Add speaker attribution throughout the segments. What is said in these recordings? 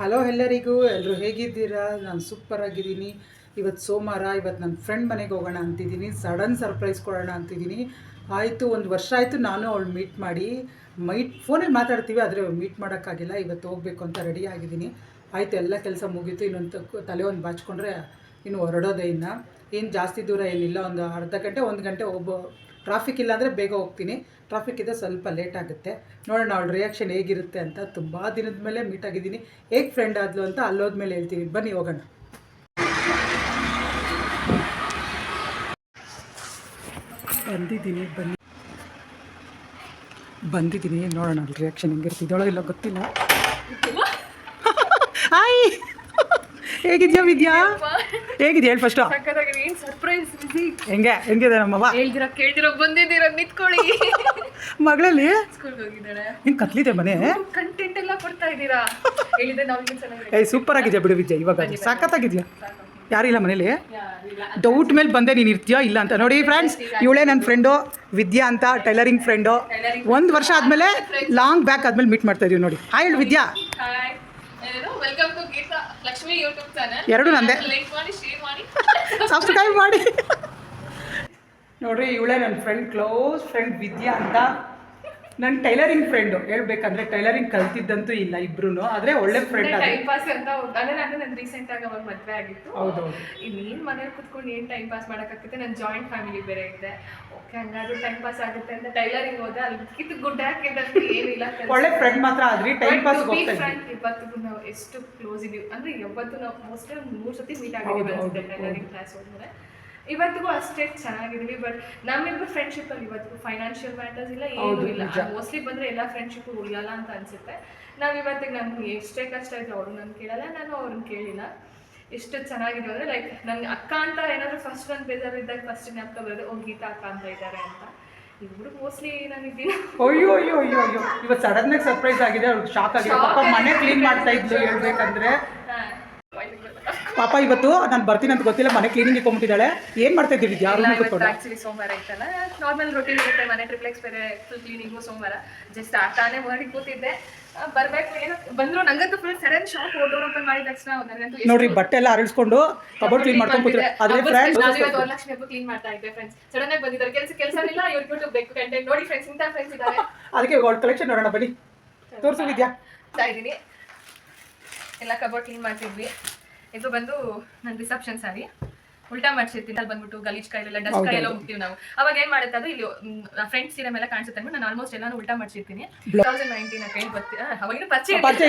Speaker 1: Hello ಎಲ್ಲರಿಗೂ ಎಲ್ಲರೂ ಹೇಗಿದ್ದೀರಾ? ನಾನು ಸೂಪರ್ ಆಗಿದ್ದೀನಿ. ಇವತ್ತು ಸೋಮವಾರ, ಇವತ್ತು ನನ್ನ ಫ್ರೆಂಡ್ ಮನೆಗೆ ಹೋಗೋಣ ಅಂತಿದ್ದೀನಿ. ಸಡನ್ ಸರ್ಪ್ರೈಸ್ ಕೊಡೋಣ ಅಂತಿದ್ದೀನಿ. ಆಯಿತು, ಒಂದು ವರ್ಷ ಆಯಿತು ನಾನು ಅವಳು ಮೀಟ್ ಮಾಡಿ. ಮೈಟ್ ಫೋನಲ್ಲಿ ಮಾತಾಡ್ತೀವಿ, ಆದರೆ ಮೀಟ್ ಮಾಡೋಕ್ಕಾಗಿಲ್ಲ. ಇವತ್ತು ಹೋಗಬೇಕು ಅಂತ ರೆಡಿ ಆಗಿದ್ದೀನಿ. ಆಯಿತು, ಎಲ್ಲ ಕೆಲಸ ಮುಗೀತು. ಇನ್ನೊಂದು ತಲೆ ಒಂದು ಬಾಚ್ಕೊಂಡ್ರೆ ಇನ್ನು ಹೊರಡೋದೇ ಇನ್ನು ಏನು ಜಾಸ್ತಿ ದೂರ ಏನಿಲ್ಲ. ಒಂದು ಅರ್ಧ ಗಂಟೆ, ಒಂದು ಗಂಟೆ ಒಬ್ಬ ಟ್ರಾಫಿಕ್ ಇಲ್ಲ ಅಂದರೆ ಬೇಗ ಹೋಗ್ತೀನಿ. ಟ್ರಾಫಿಕ್ ಇದೆ ಸ್ವಲ್ಪ ಲೇಟ್ ಆಗುತ್ತೆ. ನೋಡೋಣ ಅವಳ ರಿಯಾಕ್ಷನ್ ಹೇಗಿರುತ್ತೆ ಅಂತ ತುಂಬ ದಿನದ ಮೇಲೆ ಮೀಟ್ ಆಗಿದ್ದೀನಿ. ಹೇಗೆ ಫ್ರೆಂಡ್ ಆದ್ಲು ಅಂತ ಅಲ್ಲೋದ್ಮೇಲೆ ಹೇಳ್ತೀನಿ. ಬನ್ನಿ, ಹೋಗೋಣ. ಬಂದಿದ್ದೀನಿ, ಬನ್ನಿ. ಬಂದಿದ್ದೀನಿ. ನೋಡೋಣ ರಿಯಾಕ್ಷನ್ ಹೆಂಗಿರ್ತಿದ್ದೋಳೋ ಇಲ್ಲ, ಗೊತ್ತಿಲ್ಲ. ಹಾಯ್ ಹೇಗಿದ್ಯಾ ವಿದ್ಯಾ? ಹೇಗಿದ್ಯಾ? ಹೇಳಿ ಫಸ್ಟ್
Speaker 2: ಸರ್ಪ್ರೈಸ್
Speaker 1: ಹೆಂಗೆ ಹೆಂಗಿದೆ ನಮ್ಮವ್ವ?
Speaker 2: ಹೇಳ್ದಿರ ಕೇಳ್ದಿರೋ ಬಂದಿದ್ದೀರ ನಿಂತ್ಕೊಳ್ಳಿ.
Speaker 1: ಮಗಳಲ್ಲಿ? ನಿನ್ ಕತ್ಲಿದೆ ಮನೆ.
Speaker 2: ಕಂಟೆಂಟ್ ಎಲ್ಲ ಕೊಡ್ತಾ ಇದ್ದೀರಾ? ಹೇಳಿದೆ
Speaker 1: ಏಯ್ ಸೂಪರ್ ಆಗಿದ್ಯಾ ಬಿಡು ವಿದ್ಯಾ ಇವಾಗ ಸಖತ್ತಾಗಿದ್ಯಾ? ಯಾರಿಲ್ಲ ಮನೇಲಿ? ಡೌಟ್ ಮೇಲೆ ಬಂದೆ ನೀನು ಇರ್ತೀಯೋ ಇಲ್ಲ ಅಂತ. ನೋಡಿ ಫ್ರೆಂಡ್ಸ್ ಇವಳೇ ನನ್ನ ಫ್ರೆಂಡು ವಿದ್ಯಾ ಅಂತ ಟೈಲರಿಂಗ್ ಫ್ರೆಂಡು ಒಂದು ವರ್ಷ ಆದಮೇಲೆ ಲಾಂಗ್ ಬ್ಯಾಕ್ ಆದಮೇಲೆ ಮೀಟ್ ಮಾಡ್ತಾ ಇದೀವಿ ನೋಡಿ. ಹಾಯ್ ಹೇಳು Vidya.
Speaker 2: Welcome to Geetha Lakshmi YouTube channel
Speaker 1: ಎರಡು ನಂದೇ.
Speaker 2: ಲೈಕ್ ಮಾಡಿ ಶೇರ್ ಮಾಡಿ.
Speaker 1: ಸಬ್ಸ್ಕ್ರೈಬ್ ಮಾಡಿ. ನೋಡ್ರಿ ಇವಳೇ ನನ್ನ ಫ್ರೆಂಡ್ ಕ್ಲೋಸ್ ಫ್ರೆಂಡ್ ವಿದ್ಯಾ ಅಂತ. ನನ್ನ ಟೈಲರಿಂಗ್ ಫ್ರೆಂಡ್ ಹೇಳ್ಬೇಕಂದ್ರೆ ಟೈಲರಿಂಗ್ ಕಲ್ತಿದ್ದಂತೂ ಇಲ್ಲ ಇಬ್ರು ಆದ್ರೆ ಒಳ್ಳೆ ಫ್ರೆಂಡ್
Speaker 2: ಟೈಮ್ ಪಾಸ್ ಅಂತ ಅಂದ್ರೆ ನಾನು ನನ್ ರೀಸೆಂಟ್ ಆಗಿ ಅವಾಗ ಮದ್ವೆ ಆಗಿತ್ತು.
Speaker 1: ಹೌದು
Speaker 2: ಇನ್ನೇನ್ ಮನೇಲಿ ಕುತ್ಕೊಂಡು ಏನ್ ಟೈಮ್ ಪಾಸ್ ಮಾಡಕ್ಕಾಗುತ್ತೆ? ನನ್ನ ಜಾಯಿಂಟ್ ಫ್ಯಾಮಿಲಿ ಬೇರೆ ಇದೆ. ಓಕೆ ಹಂಗಾದ್ರೂ ಟೈಮ್ ಪಾಸ್ ಆಗುತ್ತೆ ಅಂತ ಟೈಲರಿಂಗ್ ಹೋದೆ. ಅಲ್ಲಿ ಕಿತ್ತು ಗುಡ್ಡ ಹಾಕಿದಂತೂ ಏನಿಲ್ಲ.
Speaker 1: ಒಳ್ಳೆ ಫ್ರೆಂಡ್ ಮಾತ್ರ ಆದ್ರಿ ಟೈಮ್ ಪಾಸ್ ಹೋಗ್ತಾ
Speaker 2: ಇವತ್ತಿಗೂ ನಾವು ಎಷ್ಟು ಕ್ಲೋಸ್ ಇದೀವಿ. ಅಂದ್ರೆ ಯಾವತ್ತು ನಾವು ಮೋಸ್ಟ್ಲಿ ಮೂರು ಸತಿ ಮೀಟ್ ಆಗಿದ್ದೀವಿ ಟೈಲರಿಂಗ್ ಕ್ಲಾಸ್ ಹೋದ್ಮೇಲೆ. ಇವತ್ತಿಗೂ ಅಷ್ಟೇ ಚೆನ್ನಾಗಿದ್ದೀವಿ ಬಟ್ ನಮ್ಮಿಬ್ಬರು ಫ್ರೆಂಡ್ಶಿಪ್ ಅಲ್ಲಿ ಇವತ್ತಿಗೂ ಫೈನಾನ್ಷಿಯಲ್ ಮ್ಯಾಟರ್ಸ್ ಇಲ್ಲ ಏನೂ ಇಲ್ಲ. ಮೋಸ್ಟ್ಲಿ ಬಂದ್ರೆ ಎಲ್ಲ ಫ್ರೆಂಡ್ಶಿಪ್ ಉಳಿಯಲ್ಲ ಅಂತ ಅನ್ಸುತ್ತೆ. ನಾವ್ ಇವತ್ತಿಗೆ ನನ್ಗೆ ಎಷ್ಟೇ ಕಷ್ಟ ಇದ್ರು ಅವ್ರು ನನ್ ಕೇಳಲ್ಲ ನಾನು ಅವ್ರನ್ನ ಕೇಳಿಲ್ಲ. ಎಷ್ಟು ಚೆನ್ನಾಗಿದೆ ಅಂದ್ರೆ ಲೈಕ್ ನನ್ಗೆ ಅಕ್ಕ ಅಂತ ಏನಾದ್ರು ಫಸ್ಟ್ ನನ್ನ ಬೇಜಾರಿದ್ದಾಗ ಫಸ್ಟ್ ಜ್ಞಾಪಕ ಬರೋದು ಓ ಗೀತಾ ಅಕ್ಕ ಅಂತ ಇದ್ದಾರೆ ಅಂತ. ಇವ್ರು ಮೋಸ್ಟ್ಲಿ ನನಗೆ
Speaker 1: ಅಯ್ಯೋ ಅಯ್ಯೋ ಅಯ್ಯೋ ಅಯ್ಯೋ. ಇವತ್ತು ಸಡನ್ ಆಗಿ ಸರ್ಪ್ರೈಸ್ ಆಗಿದೆ. ಅವ್ರಿಗೆ ಶಾಕ್ ಆಗಿದೆ. ಪಾಪ ಮನೆ ಕ್ಲೀನ್ ಮಾಡ್ತಾ ಇದ್ಲು ಹೇಳ್ಬೇಕಂದ್ರೆ. ಪಾಪ ಇವತ್ತು ನಾನು ಬರ್ತೀನಿ ಅಂತ ಗೊತ್ತಿಲ್ಲ ಮನೆ ಕ್ಲೀನಿಂಗ್ ಇಟ್ಕೊಂಡ್ಬಿಟ್ಟಿದ್ದಾಳೆ ಏನ್ ಮಾಡ್ತಾ ಇದ್ದೀವಿ ಯಾರು
Speaker 2: ಆಕ್ಚುಲಿ ಸೋಮವಾರ ಇತ್ತಲ್ಲ. ನಾರ್ಮಲ್ ರೊಟೀನ್ ಇರುತ್ತೆ ಮನೆ ಟ್ರಿಪ್ಲೆಕ್ಸ್ ಬೇರೆ ಫುಲ್ ಕ್ಲೀನಿಂಗು ಸೋಮವಾರ. ಜಸ್ಟ್ ಆಟಾನೇ ಮಾಡಿ ಕೂತಿದ್ದೆ. ಬರ್ಬೇಕು ಏನೋ ಬಂದ್ರು ನಂಗಂತೂ full sudden shock door open ಮಾಡಿದ ತಕ್ಷಣ ನನಗಂತೂ
Speaker 1: ನೋಡ್ರಿ ಬಟ್ಟೆ ಎಲ್ಲ ಅರಳಿಸ್ಕೊಂಡು ಕಬೋರ್ಡ್ ಕ್ಲೀನ್ ಮಾಡ್ಕೊಂಡು ಕೂತ್ರೆ ಆದ್ರೆ ಫ್ರೆಂಡ್ಸ್
Speaker 2: ನಾನು ಇವತ್ತು ವರಲಕ್ಷ್ಮಿ ಹಬ್ಬ ಕ್ಲೀನ್ ಮಾಡ್ತಾ ಇದ್ದೆ ಫ್ರೆಂಡ್ಸ್ ಸಡನ್ ಆಗಿ ಬಂದಿದ್ದಾರೆ. ಕೆಲಸ ಕೆಲಸ ಇಲ್ಲ ಇವ್ರ ಯೂಟ್ಯೂಬ್ ಬೇಕು ಕಂಟೆಂಟ್ ನೋಡಿ ಫ್ರೆಂಡ್ಸ್ ಇಂತ ಫ್ರೆಂಡ್ಸ್ ಇದ್ದಾರೆ.
Speaker 1: ಅದಕ್ಕೆ ಗೋಲ್ಡ್ ಕಲೆಕ್ಷನ್ ನೋಡೋಣ ಬನ್ನಿ. ತೋರಿಸು ವಿದ್ಯಾ.
Speaker 2: ಇದ್ದೀನಿ ಎಲ್ಲ ಕಬೋರ್ಡ್ ಕ್ಲೀನ್ ಮಾಡ್ತಿದ್ವಿ. ಇದು ಬಂದು ನನ್ನ ರಿಸೆಪ್ಷನ್ ಸಾರಿ ಉಲ್ಟಾ ಮಾಡ್ಸಿರ್ತೀನಿ. ಅಲ್ಲಿ ಬಂದ್ಬಿಟ್ಟು ಗಲೀಜ್ ಕೈಲೆಲ್ಲ ಡಸ್ಟ್ ಕೈಯೆಲ್ಲ ಹೋಗ್ತೀವಿ ನಾವು. ಅವಾಗ ಏನ್ ಮಾಡುತ್ತೆ ಅದು ಇಲ್ಲಿ ಫ್ರೆಂಡ್ಸ್ ಸೀರೆ ಮೇಲೆ ಕಾಣಿಸುತ್ತೆ ನಾನು ಆಲ್ಮೋಸ್ಟ್ ಎಲ್ಲಾನು ಉಲ್ಟಾ ಮಾಡ್ಸಿರ್ತೀನಿ. ತೌಸಂಡ್ ನೈನ್ಟೀನ್ ಬರ್ತೀವಿ ಅವಾಗಿನ ಪರಿಚಯ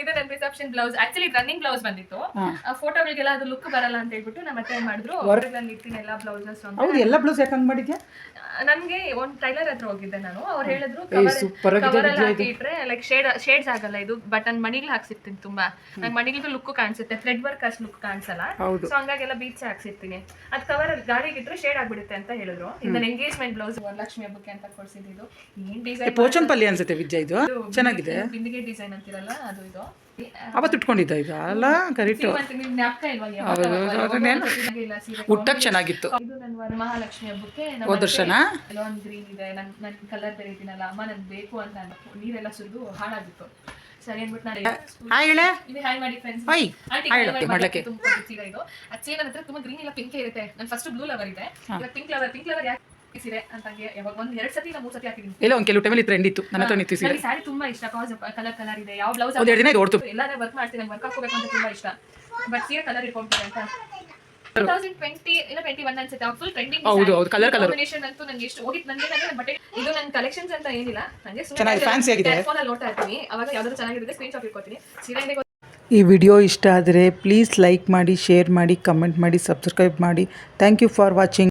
Speaker 2: ಇದು ನನ್ನ reception blouse actually running blouse ಬಂದಿತ್ತು. ಆ ಫೋಟೋಗಳಿಗೆಲ್ಲ ಅದು ಲುಕ್ ಬರಲ್ಲ ಅಂತ ಹೇಳ್ಬಿಟ್ಟು ನಮ್ಮ ಮತ್ತೆ ಏನ್ ಮಾಡಿದ್ರು ನಾನು ಇರ್ತೀನಿ ಎಲ್ಲ ಬ್ಲೌಸಸ್
Speaker 1: ಎಲ್ಲ ಬ್ಲೌಸ್ ಯಾಕೆ ಮಾಡಿದ್ಯಾ?
Speaker 2: ನನ್ಗೆ ಒಂದ್ ಟೈಲರ್ ಹತ್ರ ಹೋಗಿದ್ದೆ ನಾನು. ಅವ್ರು ಹೇಳಿದ್ರು
Speaker 1: ಕವರ್ ಆಗಿದೆ
Speaker 2: ಕವರ್ ಅಲ್ಲಿ ಹಾಕಿ ಇಟ್ರೆ ಲೈಕ್ ಶೇಡ್ ಶೇಡ್ಸ್ ಆಗಲ್ಲ ಇದು ಬಟ್ ನನ್ ಮಣಿಗಳು ಹಾಕ್ಸಿರ್ತೀನಿ ತುಂಬಾ. ನನ್ ಮಣಿಗಳು ಲುಕ್ ಕಾಣಿಸುತ್ತೆ ಥ್ರೆಡ್ ವರ್ಕ್ ಅಷ್ಟು ಲುಕ್ ಕಾಣಿಸಲ್ಲ. ಸೊ ಹಂಗಾಗೆಲ್ಲ ಬೀಚ್ ಹಾಕ್ಸಿರ್ತೀನಿ. ಅದ್ ಕವರ್ ಗಾಡಿಗೆ ಇಟ್ರೆ ಶೇಡ್ ಆಗ್ಬಿಡುತ್ತೆ ಅಂತ ಹೇಳಿದ್ರು. ಇದನ್ನ ಎಂಗೇಜ್ಮೆಂಟ್ ಬ್ಲೌಸ್ ವರಲಕ್ಷ್ಮಿ ಹಬ್ಬಕ್ಕೆ ಅಂತ ಕೊಡ್ಸಿದ್ದು ಏನ್ ಡಿಸೈನ್
Speaker 1: ಪೋಚನ್ ಪಲ್ಲಿ ಅನ್ಸುತ್ತೆ ವಿದ್ಯಾ ಇದು? ಚೆನ್ನಾಗಿದೆ.
Speaker 2: ಬಿಂದಿಗೆ ಡಿಸೈನ್ ಅಂತಿರಲ್ಲ ಅದು ಇದು.
Speaker 1: ಅವತ್ತು ಇಟ್ಕೊಂಡಿದ್ದ ಇದು ಅಲ್ಲ ಕರೆಕ್ಟು. ಉಟ್ಟಕ್ ಚೆನ್ನಾಗಿತ್ತು.
Speaker 2: ಇದು ವರಮಹಾಲಕ್ಷ್ಮಿ ಹಬ್ಬಕ್ಕೆ
Speaker 1: ಹೋದ ವರ್ಷನ?
Speaker 2: ಕೆಲವೊಂದು ಗ್ರೀನ್ ಇದೆ. ಕಲರ್ ಬೆರೀತೀನಲ್ಲ. ಅಮ್ಮ ನನ್ ಬೇಕು ಅಂತ. ನೀರೆಲ್ಲ ಸುರಿದು ಹಾಳಾಗಿತ್ತು. ಸರಿ ಅಂದ್ಬಿಟ್ಟು ನಾನು
Speaker 1: ಹಾಯ್ ಹೇಳೆ.
Speaker 2: ಇಲ್ಲಿ ಹಾಯ್ ಮಾಡಿ ಫ್ರೆಂಡ್ಸ್
Speaker 1: ಹಾಯ್. ಹಾಯ್ ಹೇಳು ಮಾಡ್ಲಕ್ಕೆ.
Speaker 2: ಇದು. ನನ್ನ ಹತ್ರ ತುಂಬಾ ಗ್ರೀನ್ ಇಲ್ಲ ಪಿಂಕ್ ಇರುತ್ತೆ. ನನ್ ಫಸ್ಟ್ ಬ್ಲೂ ಲವರ್ ಇದೆ. ಪಿಂಕ್ ಲವರ್ ಪಿಂಕ್ ಲವರ್ ಯಾಕೆ ಅಂತ ಯಾವಾಗ ಒಂದ್ ಎರಡ್ ಸತಿ ಇಲ್ಲ ಮೂರ್ ಸತಿ ಹಾಕಿದೀನಿ.
Speaker 1: ಇಲ್ಲ ಒಂದು ಕೆಲವು ಟೈಮಲ್ಲಿ ಟ್ರೆಂಡ್ ಇತ್ತು. ನನ್ನ ಹತ್ರ ನಿಂತು ಸೀರೆ
Speaker 2: ನನಗೆ ಸ್ಯಾರಿ ತುಂಬಾ ಇಷ್ಟ. ಕಾಸ್ ಕಲರ್ ಕಲರ್ ಇದೆ. ಯಾವ ಬ್ಲೌಸ್
Speaker 1: ಒಂದ್ ಎರಡು ದಿನ ಇದು ಓಡ್ತು.
Speaker 2: ಎಲ್ಲಾದ್ರೆ ವರ್ಕ್ ಮಾಡ್ತೀನಿ. ನಂಗೆ ವರ್ಕ್ ಹಾಕೋಬೇಕು ಅಂತ ತುಂಬಾ ಇಷ್ಟ. ಬಟ್ ಸೀರೆ ಕಲರ್ ಇಟ್ಕೊಂತೀನಿ ಅಂತ. ಟೂ ತೌಸಂಡ್ ಟ್ವೆಂಟಿ ಇಲ್ಲ ಟ್ವೆಂಟಿ ಒನ್ ಅನ್ಸುತ್ತೆ ಫುಲ್ ಟ್ರೆಂಡಿಂಗ್
Speaker 1: ಹೌದು, ಹೌದು, colour, colour.
Speaker 2: ಕಾಂಬಿನೇಷನ್ ಅಂತೂ ನಂಗೆ ಎಷ್ಟು ಹೋಗಿತ್ತು ನನಗೆ ನನಗೆ ಬಟ್ಟೆ ಇದು ನನ್ನ ಕಲೆಕ್ಷನ್ಸ್ ಅಂತ ಏನಿಲ್ಲ. ನನಗೆ
Speaker 1: ಚೆನ್ನಾಗಿ fancy ಆಗಿದೆ.
Speaker 2: ಫೋನ್ ಅಲ್ಲಿ ನೋಡ್ತಾ ಇರ್ತೀನಿ. ಅವಾಗ ಯಾವ್ದಾದ್ರು ಚೆನ್ನಾಗಿರುತ್ತೆ ಸ್ಕ್ರೀನ್ ಶಾಟ್ ಇಟ್ಕೋತೀನಿ. ಸೀರೆ
Speaker 1: ಈ ವಿಡಿಯೋ ಇಷ್ಟ ಆದರೆ ಪ್ಲೀಸ್ ಲೈಕ್ ಮಾಡಿ ಶೇರ್ ಮಾಡಿ ಕಮೆಂಟ್ ಮಾಡಿ ಸಬ್ಸ್ಕ್ರೈಬ್ ಮಾಡಿ. Thank you for watching